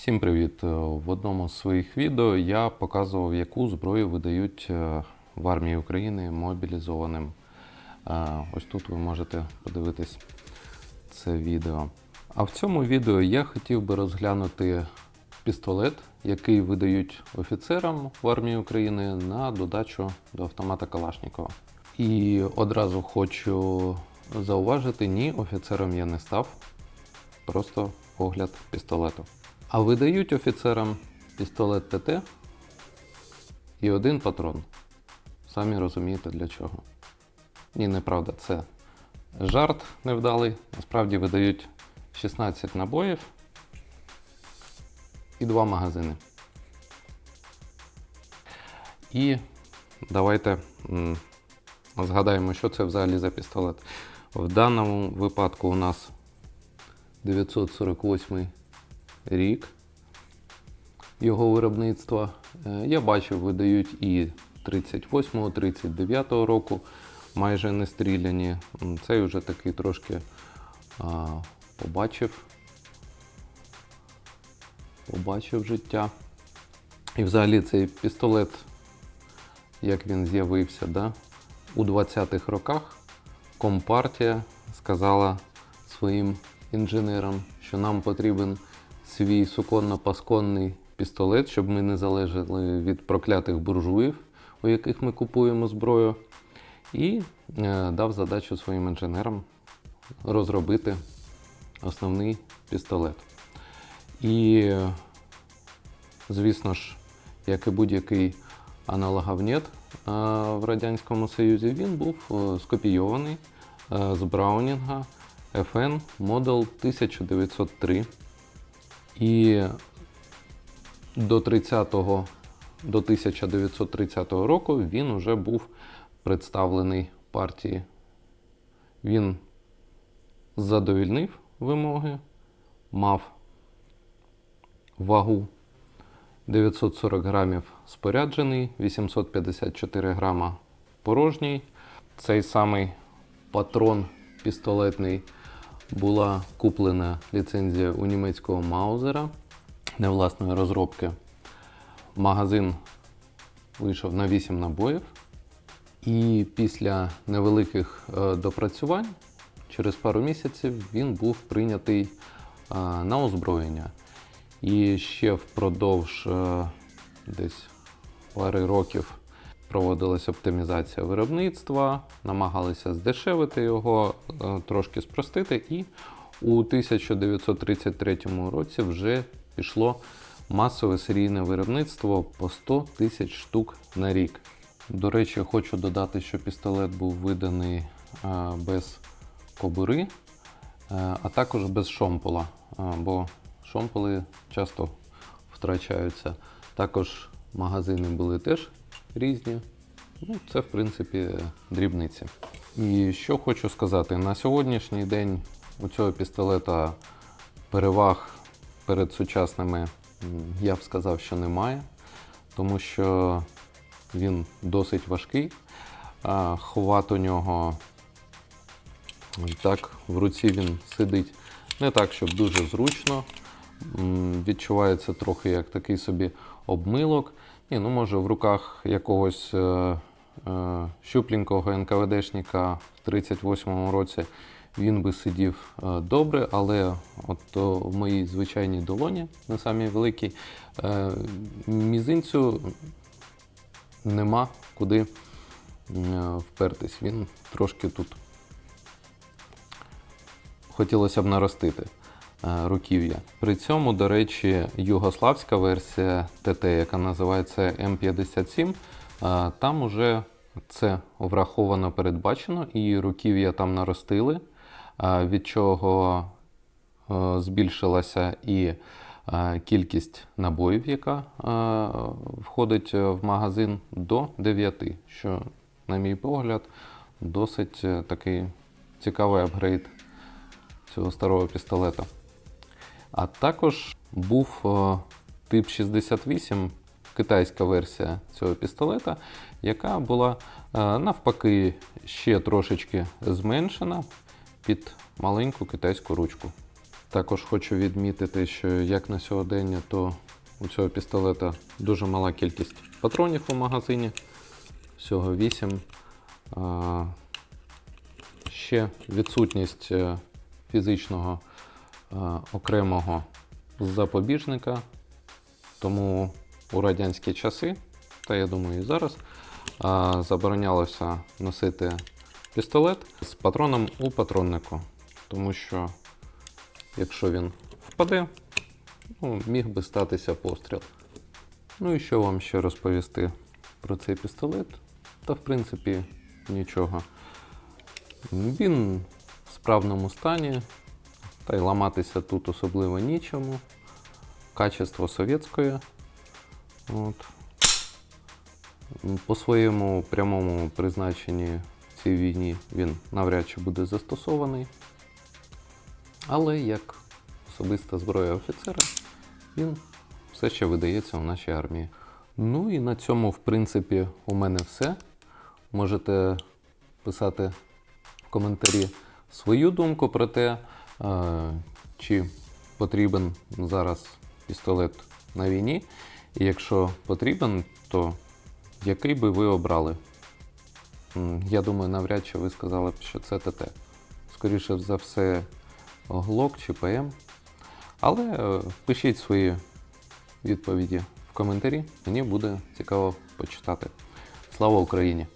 Всім привіт! Е, В одному з своїх відео я показував, яку зброю видають е, в армії України мобілізованим. Е, Ось тут ви можете подивитись це відео. А в цьому відео я хотів би розглянути пістолет, який видають офіцерам в армії України на додачу до автомата Калашникова. І одразу хочу зауважити, ні, офіцером я не став просто огляд пістолету. А видають офіцерам пістолет ТТ і один патрон. Самі розумієте для чого. Ні, неправда, це жарт невдалий. Насправді видають 16 набоїв і два магазини. І давайте згадаємо, що це взагалі за пістолет. В даному випадку у нас 948 рік його виробництва. Е, Я бачив, видають і 38-го, 39-го року, майже не стріляні. Цей вже такий трошки а, побачив. Побачив життя. І взагалі цей пістолет, як він з'явився, да? у 20-х роках Компартія сказала своїм інженерам, що нам потрібен свій суконно-пасконний пістолет, щоб ми не залежали від проклятих буржуїв, у яких ми купуємо зброю, і е, дав задачу своїм інженерам розробити основний пістолет. І, звісно ж, як і будь-який аналоговнет е, в Радянському Союзі, він був е, скопійований з Браунінга FN Model 1903. І до 30-го, до 1930 року він вже був представлений партії. Він задовільнив вимоги, мав вагу 940 грамів споряджений, 854 грама порожній. Цей самий патрон пістолетний була куплена ліцензія у німецького Маузера не власної розробки. Магазин вийшов на 8 набоїв. І після невеликих е, допрацювань, через пару місяців, він був прийнятий е, на озброєння. І ще впродовж е, десь пари років проводилась оптимізація виробництва, намагалися здешевити його, е, трошки спростити, і у 1933 році вже пішло масове серійне виробництво по 100 тисяч штук на рік. До речі, хочу додати, що пістолет був виданий е, без кобури, е, а також без шомпола, бо шомполи часто втрачаються. Також магазини були теж різні. Ну, це, в принципі, дрібниці. І що хочу сказати, на сьогоднішній день у цього пістолета переваг перед сучасними, я б сказав, що немає, тому що він досить важкий. а Хват у нього так, в руці він сидить не так, щоб дуже зручно. Відчувається трохи як такий собі обмилок. Ні, ну може в руках якогось е, е, щупленького НКВДшника в 38-му році він би сидів е, добре, але от о, в моїй звичайній долоні, не самій великій, е, мізинцю нема куди е, впертись. Він трошки тут хотілося б наростити е, руків'я. При цьому, до речі, югославська версія ТТ, яка називається М57, е, там уже це враховано передбачено, і руків'я там наростили, е, від чого е, збільшилася і е, кількість набоїв, яка е, входить в магазин до 9, що, на мій погляд, досить е, такий цікавий апгрейд цього старого пістолета. А також був е, тип 68, китайська версія цього пістолета, яка була е, навпаки ще трошечки зменшена під маленьку китайську ручку. Також хочу відмітити, що як на сьогодення, то у цього пістолета дуже мала кількість патронів у магазині. Всього 8. Ще відсутність е, фізичного е, окремого запобіжника. Тому у радянські часи, та я думаю і зараз, заборонялося носити пістолет з патроном у патроннику. Тому що якщо він впаде, ну, міг би статися постріл. Ну і що вам ще розповісти про цей пістолет? Та в принципі нічого. Він в справному стані, та й ламатися тут особливо нічому. Качество совєтське. От. По своєму прямому призначенні в цій війні він навряд чи буде застосований. Але як особиста зброя офіцера, він все ще видається у нашій армії. Ну і на цьому, в принципі, у мене все. Можете писати в коментарі свою думку про те, чи потрібен зараз пістолет на війні. І якщо потрібен, то який би ви обрали? Я думаю, навряд чи ви сказали б, що це ТТ. Скоріше за все, Глок чи ПМ. Але е, пишіть свої відповіді в коментарі. Мені буде цікаво почитати. Слава Україні!